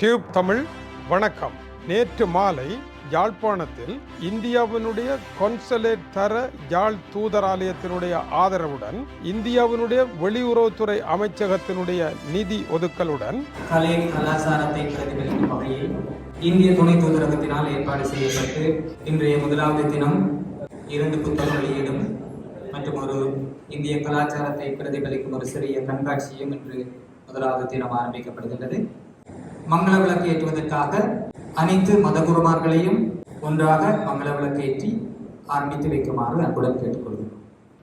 Tube Tamil வணக்கம். நேற்று மாலை யாழ்ப்பாணத்தில் இந்தியாவினுடைய கொன்சலேட் தர யாழ் தூதராலயத்தினுடைய ஆதரவுடன் இந்தியாவினுடைய வெளியுறவுத்துறை அமைச்சகத்தினுடைய நிதி ஒதுக்கலுடன் கலை கலாச்சாரத்தை பிரதிபலிக்கும் வகையில் இந்திய துணை தூதரகத்தினால் ஏற்பாடு செய்யப்பட்டு இன்றைய முதலாவது தினம் இரண்டு புத்தக வெளியீடும் மற்றும் ஒரு இந்திய கலாச்சாரத்தை பிரதிபலிக்கும் ஒரு சிறிய கண்காட்சியும் இன்று முதலாவது தினம் ஆரம்பிக்கப்படுகின்றது. மங்கள விளக்கு ஏற்றுவதற்காக அனைத்து மதகுருமார்களையும் ஒன்றாக மங்கள விளக்கு ஏற்றி ஆரம்பித்து வைக்குமாறு அன்புடன் கேட்டுக்கொள்கிறேன்.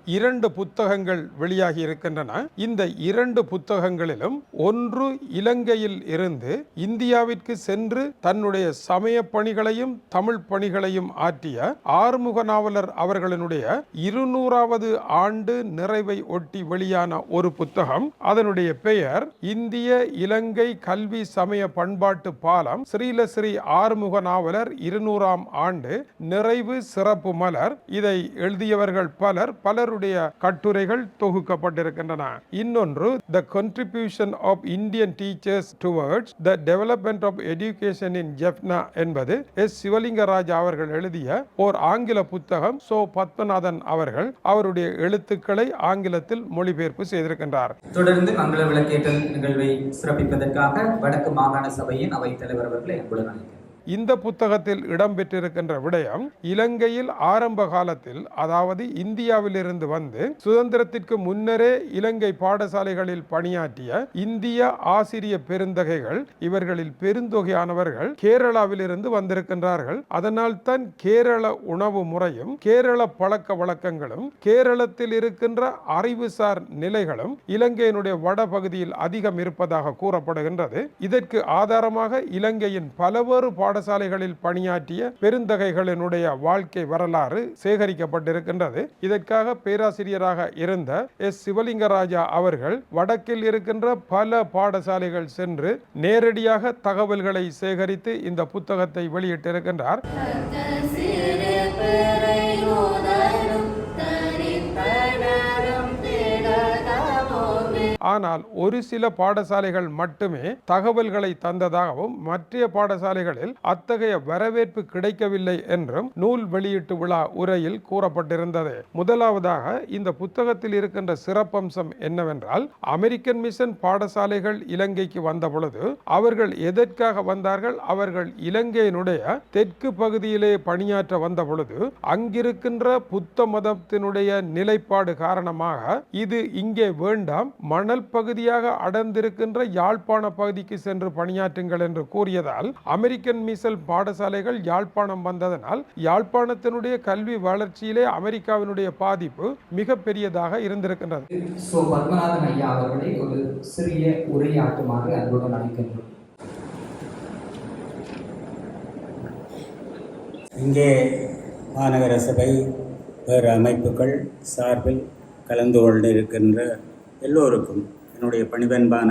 இரண்டு புத்தகங்கள் வெளியாகி இருக்கின்றன. இந்த இரண்டு புத்தகங்களிலும் ஒன்று இலங்கையில் இருந்து இந்தியாவிற்கு சென்று தன்னுடைய சமய பணிகளையும் தமிழ் பணிகளையும் ஆற்றிய ஆறுமுக நாவலர் அவர்களினுடைய இருநூறாவது ஆண்டு நிறைவை ஒட்டி வெளியான ஒரு புத்தகம். அதனுடைய பெயர் இந்திய இலங்கை கல்வி சமய பண்பாட்டு பாலம் ஸ்ரீலஸ்ரீ ஆறுமுக நாவலர் இருநூறாம் ஆண்டு நிறைவு சிறப்பு மலர். இதை எழுதியவர்கள் பலர் அவருடைய கட்டுரைகள் தொகுக்கப்பட்டிருக்கின்றன. இன்னொன்று the contribution of Indian teachers towards the development of education in Jaffna என்பது எஸ். சிவலிங்கராஜ் அவர்கள் எழுதிய ஓர் ஆங்கில புத்தகம். சோ. பத்மநாதன் அவர்கள் அவருடைய எழுத்துக்களை ஆங்கிலத்தில் மொழிபெயர்ப்பு செய்திருக்கின்றார். தொடர்ந்து மங்கள விளக்கேற்றல் நிகழ்வை சிறப்பிப்பதற்காக வடக்கு மாகாண சபையின் அவைத் தலைவர் அவர்களை அன்புடன் அழைக்கிறேன். இந்த புத்தகத்தில் இடம்பெற்றிருக்கின்ற விடயம் இலங்கையில் ஆரம்ப காலத்தில் அதாவது இந்தியாவிலிருந்து வந்து சுதந்திரத்திற்கு முன்னரே இலங்கை பாடசாலைகளில் பணியாற்றிய இந்திய ஆசிரிய பெருந்தகைகள் இவர்களில் பெருந்தொகையானவர்கள் கேரளாவிலிருந்து வந்திருக்கின்றார்கள். அதனால் தான் கேரள உணவு முறையும் கேரள பழக்க வழக்கங்களும் கேரளத்தில் இருக்கின்ற அறிவுசார் நிலைகளும் இலங்கையினுடைய வடபகுதியில் அதிகம் இருப்பதாக கூறப்படுகின்றது. இதற்கு ஆதாரமாக இலங்கையின் பலவேறு பாடசாலைகளில் பணியாற்றிய பெருந்தகைகளினுடைய வாழ்க்கை வரலாறு சேகரிக்கப்பட்டிருக்கின்றது. இதற்காக பேராசிரியராக இருந்த எஸ். சிவலிங்கராஜா அவர்கள் வடக்கில் இருக்கின்ற பல பாடசாலைகள் சென்று நேரடியாக தகவல்களை சேகரித்து இந்த புத்தகத்தை வெளியிட்டிருக்கின்றார். ஆனால் ஒரு சில பாடசாலைகள் மட்டுமே தகவல்களை தந்ததாகவும் மற்ற பாடசாலைகளில் அத்தகைய வரவேற்பு கிடைக்கவில்லை என்றும் நூல் வெளியீட்டு விழா உரையில் கூறப்பட்டிருந்தது. முதலாவதாக இந்த புத்தகத்தில் இருக்கின்ற சிறப்பம்சம் என்னவென்றால் அமெரிக்கன் மிஷன் பாடசாலைகள் இலங்கைக்கு வந்த பொழுது அவர்கள் எதற்காக வந்தார்கள்? அவர்கள் இலங்கையினுடைய தெற்கு பகுதியிலே பணியாற்ற வந்த பொழுது அங்கிருக்கின்ற புத்த மதத்தினுடைய நிலைப்பாடு காரணமாக இது இங்கே வேண்டாம் மன மணல் பகுதியாக அடர்ந்திருக்கின்ற யாழ்ப்பாண பகுதிக்கு சென்று பணியாற்றுங்கள் என்று கூறியதால் அமெரிக்கன் மிசல் பாடசாலைகள் யாழ்ப்பாணம் வந்ததனால் யாழ்ப்பாணத்தினுடைய கல்வி வளர்ச்சியிலே அமெரிக்காவினுடைய பாதிப்பு மிக பெரியதாக இருந்திருக்கின்றது. சோ பத்மநாதன் ஐயா அவர்களை ஒரு சிறிய உரையாற்றுமாறு அன்புடன் அழைக்கின்றோம். இங்கே மாநகர சபை வேறு அமைப்புகள் சார்பில் கலந்து கொண்டிருக்கின்ற எல்லோருக்கும் என்னுடைய பணிவன்பான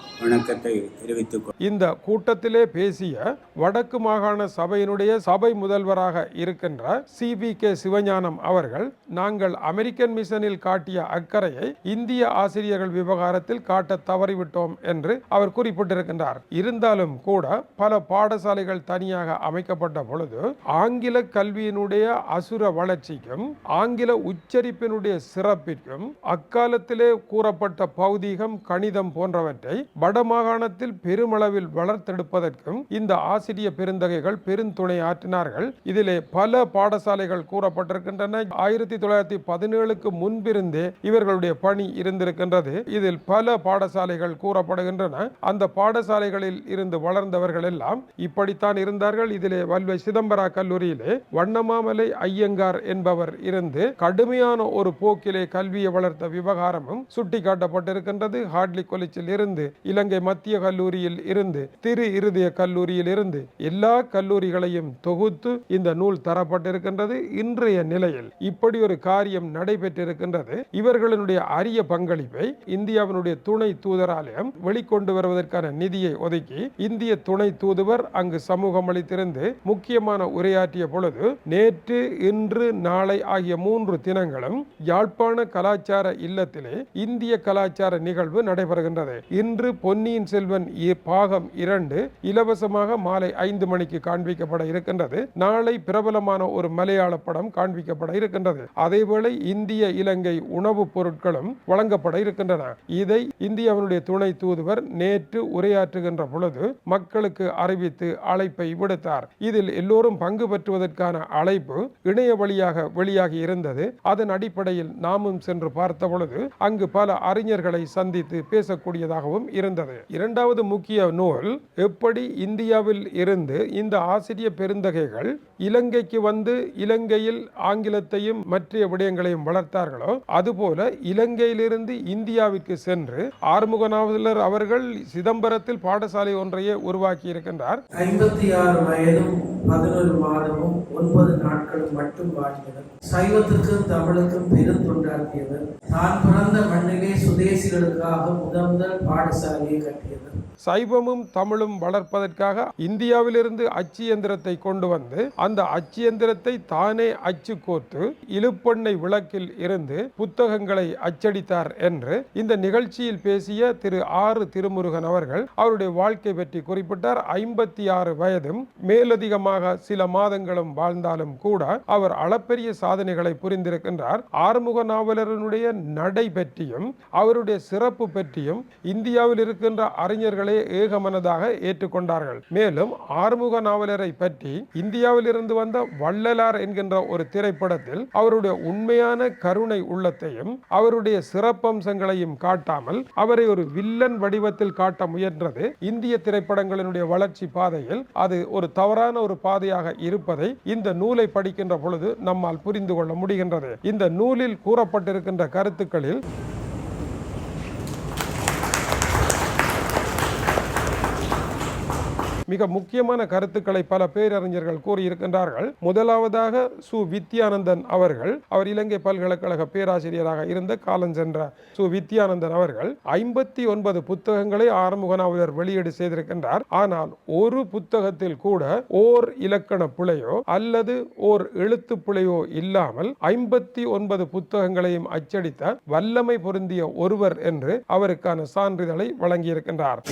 வணக்கத்தை தெரிவித்துக் இந்த கூட்டத்திலே பேசிய வடக்கு மாகாண சபையினுடைய சபை முதல்வராக இருக்கின்ற சி வி கே சிவஞானம் அவர்கள் நாங்கள் அமெரிக்கன் மிஷனில் காட்டிய அக்கறையை இந்திய ஆசிரியர்கள் விவகாரத்தில் காட்ட தவறிவிட்டோம் என்று அவர் குறிப்பிட்டிருக்கின்றார். இருந்தாலும் கூட பல பாடசாலைகள் தனியாக அமைக்கப்பட்ட பொழுது ஆங்கில கல்வியினுடைய அசுர வளர்ச்சிக்கும் ஆங்கில உச்சரிப்பினுடைய சிறப்பிற்கும் அக்காலத்திலே கூறப்பட்ட பௌதீகம் கணிதம் போன்றவற்றை வடமாகாணத்தில் பெருமளவில் வளர்த்தெடுப்பதற்கும் இந்த ஆசிரிய பெருந்தகைகள் பெருந்துணை ஆற்றினார்கள். இதிலே பல பாடசாலைகள் கூறப்பட்டிருக்கின்றன. ஆயிரத்தி தொள்ளாயிரத்தி பதினேழுக்கு முன்பிருந்தே இவர்களுடைய பணி இருந்திருக்கின்றது. இதில் பல பாடசாலைகள் கூறப்படுகின்றன. அந்த பாடசாலைகளில் இருந்து வளர்ந்தவர்கள் எல்லாம் இப்படித்தான் இருந்தார்கள். இதிலே வல்வை சிதம்பரா கல்லூரியிலே வண்ணமாமலை ஐயங்கார் என்பவர் இருந்து கடுமையான ஒரு போக்கிலே கல்வியை வளர்த்த விவகாரமும் சுட்டிக்காட்டப்பட்டிருக்கின்றது. ஹார்ட்லி கொலிச்சில் இருந்து இலங்கை மத்திய கல்லூரியில் இருந்து திரு இருதய கல்லூரியில் இருந்து எல்லா கல்லூரிகளையும் தொகுத்து இந்த நூல் தரப்பட்டிருக்கின்றது இன்றைய நிலையில். இப்படி ஒரு காரியம் நடைபெற்றிருக்கின்றது. இவர்களுடைய அரிய பங்களிப்பை இந்தியாவினுடைய துணை தூதராலயம் வெளிக்கொண்டு வருவதற்கான நிதியை ஒதுக்கி இந்திய துணை தூதுவர் அங்கு சமூகம் அளித்திருந்து முக்கியமான உரையாற்றிய பொழுது நேற்று இன்று நாளை ஆகிய மூன்று தினங்களும் யாழ்ப்பாண கலாச்சார இல்லத்திலே இந்திய கலாச்சார நிகழ்வு நடைபெறுகின்றது. இன்று பொது பொன்னியின் செல்வன் பாகம் இரண்டு இலவசமாக மாலை ஐந்து மணிக்கு காண்பிக்கப்பட இருக்கின்றது. நாளை பிரபலமான ஒரு மலையாள படம் காண்பிக்கப்பட இருக்கின்றது. அதேவேளை இந்திய இலங்கை உணவுப் பொருட்களும் வழங்கப்பட இருக்கின்றன. இதை இந்தியாவினுடைய துணை தூதுவர் நேற்று உரையாற்றுகின்ற பொழுது மக்களுக்கு அறிவித்து அழைப்பை விடுத்தார். இதில் எல்லோரும் பங்கு பெற்றுவதற்கான அழைப்பு இணைய வழியாக வெளியாகி இருந்தது. அதன் அடிப்படையில் நாமும் சென்று பார்த்த பொழுது அங்கு பல அறிஞர்களை சந்தித்து பேசக்கூடியதாகவும் இருந்தது. இரண்டாவது முக்கிய நூல் எப்படி இந்தியாவில் இருந்து இந்த ஆசிரிய பெருந்தகைகள் இலங்கைக்கு வந்து இலங்கையில் ஆங்கிலத்தையும் மற்ற விடயங்களையும் வளர்த்தார்களோ அதுபோல இலங்கையிலிருந்து இந்தியாவிற்கு சென்று ஆறுமுகநாவலர் அவர்கள் சிதம்பரத்தில் பாடசாலை ஒன்றையே உருவாக்கி இருக்கின்றார். ஐம்பத்தி ஆறு வயதும் பதினொரு மாதமும் ஒன்பது நாட்களும் மட்டும் வாழ்ந்தவர். சைவத்துக்கும் தமிழுக்கும் பெரும் தொண்டாற்றியவர். தான் பிறந்த மண்ணிலே சுதேசிகளுக்காக முதல் முதல் பாடசாலையை கட்டியவர். சைவமும் தமிழும் வளர்ப்பதற்காக இந்தியாவிலிருந்து அச்சு எந்திரத்தை கொண்டு வந்து அந்த அச்சு எந்திரத்தை தானே அச்சு கோர்த்து இழுப்பெண்ணை விளக்கில் இருந்து புத்தகங்களை அச்சடித்தார் என்று இந்த நிகழ்ச்சியில் பேசிய திரு ஆறு திருமுருகன் அவர்கள் அவருடைய வாழ்க்கை பற்றி குறிப்பிட்டார். ஐம்பத்தி ஆறு வயதும் மேலதிகமாக சில மாதங்களும் வாழ்ந்தாலும் கூட அவர் அளப்பெரிய சாதனைகளை புரிந்திருக்கின்றார். ஆறுமுக நாவலரனுடைய நடை பற்றியும் அவருடைய சிறப்பு பற்றியும் இந்தியாவில் இருக்கின்ற அறிஞர்களே ஏகமனதாக ஏற்றுக்கொண்டார்கள். மேலும் ஆறுமுக நாவலரை பற்றி இந்தியாவில் இருந்து வந்த வள்ளலார் என்கின்ற ஒரு திரைப்படத்தில் அவருடைய உண்மையான கருணை உள்ளத்தையும் அவருடைய சிறப்பம்சங்களையும் காட்டாமல் அவரை ஒரு வில்லன் வடிவத்தில் காட்ட முயன்றது இந்திய திரைப்படங்களினுடைய வளர்ச்சி பாதையில் அது ஒரு தவறான ஒரு பாதையாக இருப்பதை இந்த நூலை படிக்கின்ற பொழுது நம்மால் புரிந்து கொள்ள முடிகின்றது. இந்த நூலில் கூறப்பட்டிருக்கின்ற கருத்துக்களில் மிக முக்கியமான கருத்துக்களை பல பேரறிஞர்கள் கூறியிருக்கின்றார்கள். முதலாவதாக சு. வித்யானந்தன் அவர்கள் அவர் இலங்கை பல்கலைக்கழக பேராசிரியராக இருந்த காலஞ்சென்ற சு. வித்யானந்தன் அவர்கள் ஐம்பத்தி ஒன்பது புத்தகங்களை ஆறுமுகநாவலர் வெளியீடு செய்திருக்கின்றார். ஆனால் ஒரு புத்தகத்தில் கூட ஓர் இலக்கண பிழையோ அல்லது ஓர் எழுத்து பிழையோ இல்லாமல் ஐம்பத்தி ஒன்பது புத்தகங்களையும் அச்சடித்த வல்லமை பொருந்திய ஒருவர் என்று அவருக்கான சான்றிதழை வழங்கியிருக்கின்றார்.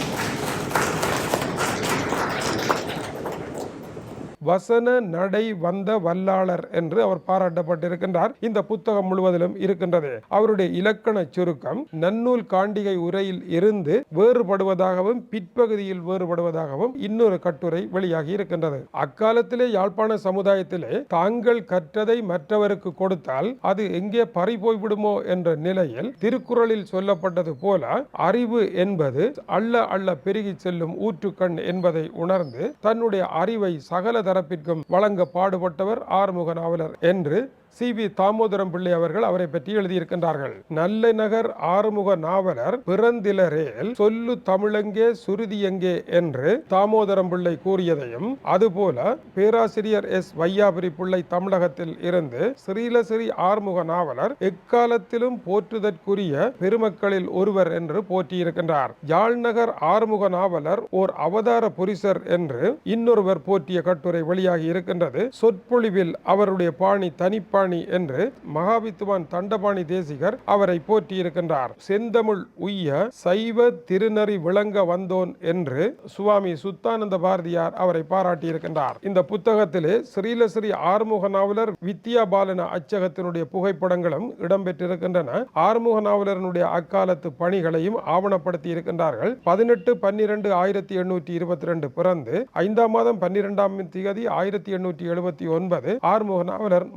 வசன நடை வந்த வல்லாளர் என்று அவர் பாராட்டப்பட்டிருக்கின்றார். இந்த புத்தகம் முழுவதிலும் இருக்கின்றது. அவருடைய இலக்கண சுருக்கம் நன்னூல் காண்டிகை உரையில் இருந்து வேறுபடுவதாகவும் பிற்பகுதியில் வேறுபடுவதாகவும் இன்னொரு கட்டுரை வெளியாகி இருக்கின்றது. அக்காலத்திலே யாழ்ப்பாண சமுதாயத்திலே தாங்கள் கற்றதை மற்றவருக்கு கொடுத்தால் அது எங்கே பறி போய்விடுமோ என்ற நிலையில் திருக்குறளில் சொல்லப்பட்டது போல அறிவு என்பது அள்ள அள்ள பெருகி செல்லும் ஊற்றுக்கண் என்பதை உணர்ந்து தன்னுடைய அறிவை சகல தர தரப்பிற்கும் வழங்க பாடுபட்டவர் ஆறுமுக நாவலர் என்று சி வி தாமோதரம் பிள்ளை அவர்கள் அவரை பற்றி எழுதியிருக்கின்றார்கள். நல்லநகர் ஆறுமுக நாவலர் பிறந்திலரேல் சொல்லு தமிழெங்கே சுருதி எங்கே என்று தாமோதரம் பிள்ளை கூறியதையும் அதுபோல பேராசிரியர் எஸ். வையாபுரி பிள்ளை தமிழகத்தில் இருந்து ஸ்ரீலஸ்ரீ ஆறுமுக நாவலர் எக்காலத்திலும் போற்றுதற்குரிய பெருமக்களில் ஒருவர் என்று போற்றியிருக்கின்றார். யாழ்நகர் ஆறுமுக நாவலர் ஓர் அவதார புரிசர் என்று இன்னொருவர் போற்றிய கட்டுரை வெளியாகி இருக்கின்றது. சொற்பொழிவில் அவருடைய பாணி தண்டபாணி என்று மகாவித்துவான் தண்டபாணி தேசிகர் அவரை போற்றியிருக்கின்றார். செந்தமிழ் உய்ய சைவ திருநறி விளங்க வந்தோன் என்று சுவாமி சுத்தானந்த பாரதியார் அவரை பாராட்டியிருக்கின்றார். இந்த புத்தகத்திலே ஸ்ரீலஸ்ரீ ஆறுமுக நாவலர் வித்யா பாலன அச்சகத்தினுடைய புகைப்படங்களும் இடம்பெற்றிருக்கின்றன. ஆறுமுக நாவலரனுடைய அக்காலத்து பணிகளையும் ஆவணப்படுத்தி இருக்கின்றார்கள் பதினெட்டு பன்னிரண்டு ஆயிரத்தி எண்ணூற்றி இருபத்தி ரெண்டு பிறந்து ஐந்தாம் மாதம் பன்னிரெண்டாம் திகதி ஆயிரத்தி எண்ணூற்றி எழுபத்தி ஒன்பது ஆறுமுக நாவலர்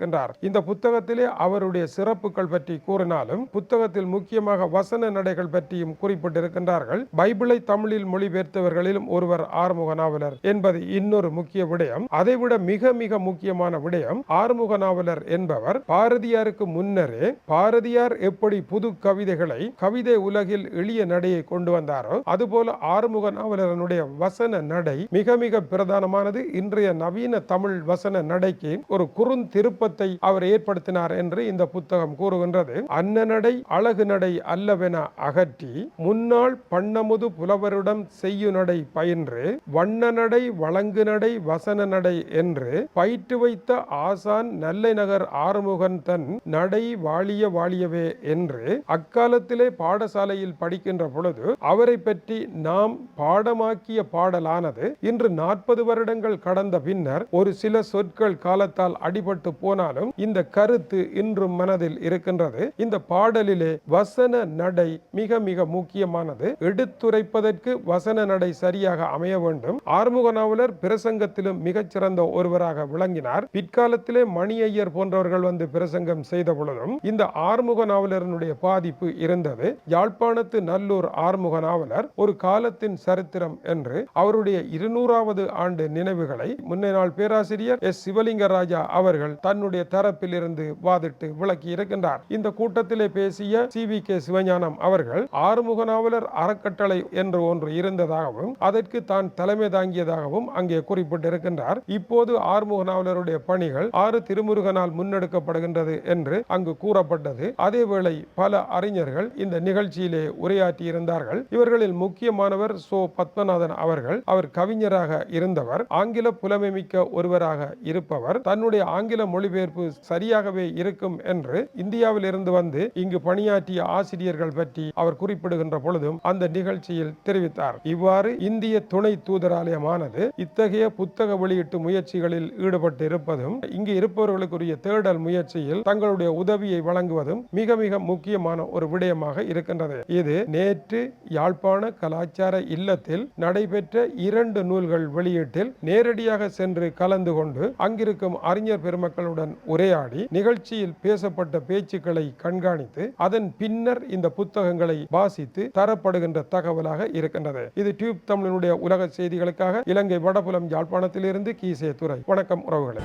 இருக்கின்றார் இந்த புத்தகத்திலே அவருடைய சிறப்புகள் பற்றி கூறினாலும் புத்தகத்தில் முக்கியமாக வசன நடைகள் பற்றியும் குறிப்பிட்டிருக்கின்றார்கள். பைபிளை தமிழில் மொழிபெயர்த்தவர்களிலும் ஒருவர் ஆறுமுக நாவலர் என்பது இன்னொரு முக்கிய விடயம். அதைவிட மிக மிக முக்கியமான விடயம் ஆறுமுக நாவலர் என்பவர் பாரதியாருக்கு முன்னரே பாரதியார் எப்படி புது கவிதைகளை கவிதை உலகில் எளிய நடையை கொண்டு வந்தாரோ அதுபோல ஆறுமுக நாவலரனுடைய வசன நடை மிக மிக பிரதானமானது. இன்றைய நவீன தமிழ் வசன நடைக்கு ஒரு குறுந்திருப்ப குடும்பத்தை அவர் ஏற்படுத்தினார் என்று இந்த புத்தகம் கூறுகின்றது. அன்னநடை அழகு நடை அல்லவென அகற்றி முன்னாள் பண்ணமுது புலவருடன் செய்யு நடை பயின்று வண்ண நடை வழங்கு நடை வசன நடை என்று பயிற்று வைத்த ஆசான் நெல்லை நகர் ஆறுமுகன் தன் நடை வாழிய வாழியவே என்று அக்காலத்திலே பாடசாலையில் படிக்கின்ற பொழுது அவரை பற்றி நாம் பாடமாக்கிய பாடலானது இன்று நாற்பது வருடங்கள் கடந்த பின்னர் ஒரு சில சொற்கள் காலத்தால் அடிபட்டு போன ஆனாலும் இந்த கருத்து இன்றும் மனதில் இருக்கின்றது. இந்த பாடலிலே வசன நடை மிக மிக முக்கியமானது. எடுத்துரைப்பதற்கு வசன நடை சரியாக அமைய வேண்டும். ஆறுமுக நாவலர் பிரசங்கத்திலும் மிகச்சிறந்த ஒருவராக விளங்கினார். பிற்காலத்திலே மணி ஐயர் போன்றவர்கள் வந்து பிரசங்கம் செய்த பொழுதும் இந்த ஆறுமுக நாவலரனுடைய பாதிப்பு இருந்தது. யாழ்ப்பாணத்து நல்லூர் ஆறுமுக நாவலர் ஒரு காலத்தின் சரித்திரம் என்று அவருடைய இருநூறாவது ஆண்டு நினைவுகளை முன்னே நாள் பேராசிரியர் எஸ். சிவலிங்க ராஜா அவர்கள் தன்னுடைய தரப்பில் இருந்து வாதிட்டு விளக்கி இருக்கின்றார். இந்த கூட்டத்திலே பேசிய சி. வி. கே. சிவஞானம் அவர்கள் ஆறுமுக நாவலர் அறக்கட்டளை என்று ஒன்று இருந்ததாகவும் அதற்கு தான் தலைமை தாங்கியதாகவும் அங்கே குறிப்பிட்டிருக்கின்றார். இப்போது ஆறுமுக நாவலருடைய பணிகள் ஆறு திருமுருகனால் முன்னெடுக்கப்படுகின்றது என்று அங்கு கூறப்பட்டது. அதேவேளை பல அறிஞர்கள் இந்த நிகழ்ச்சியிலே உரையாற்றி இருந்தார்கள். இவர்களில் முக்கியமானவர் சோ. பத்மநாதன் அவர்கள். அவர் கவிஞராக இருந்தவர் ஆங்கில புலமை மிக்க ஒருவராக இருப்பவர். தன்னுடைய ஆங்கில மொழிபெயர்ப்பு சரியாகவே இருக்கும் என்று இந்தியாவில் இருந்து வந்து இங்கு பணியாற்றிய ஆசிரியர்கள் பற்றி அவர் குறிப்பிடுகின்ற பொழுதும் அந்த நிகழ்ச்சியில் தெரிவித்தார். இவ்வாறு இந்திய துணை தூதராலயமானது இத்தகைய புத்தக வெளியீட்டு முயற்சிகளில் ஈடுபட்டு இருப்பதும் இங்கு இருப்பவர்களுக்குரிய தேடல் முயற்சியில் தங்களுடைய உதவியை வழங்குவதும் மிக மிக முக்கியமான ஒரு விடயமாக இருக்கின்றது. இது நேற்று யாழ்ப்பாண கலாச்சார இல்லத்தில் நடைபெற்ற இரண்டு நூல்கள் வெளியீட்டில் நேரடியாக சென்று கலந்து கொண்டு அங்கிருக்கும் அறிஞர் பெருமக்களுடன் உரையாடி நிகழ்ச்சியில் பேசப்பட்ட பேச்சுக்களை கண்காணித்து அதன் பின்னர் இந்த புத்தகங்களை வாசித்து தரப்படுகின்ற தகவலாக இருக்கின்றது. இது டியூப் தமிழனுடைய உலக செய்திகளுக்காக இலங்கை வடபுலம் யாழ்ப்பாணத்திலிருந்து கீசே துறை வணக்கம் உறவுகளை.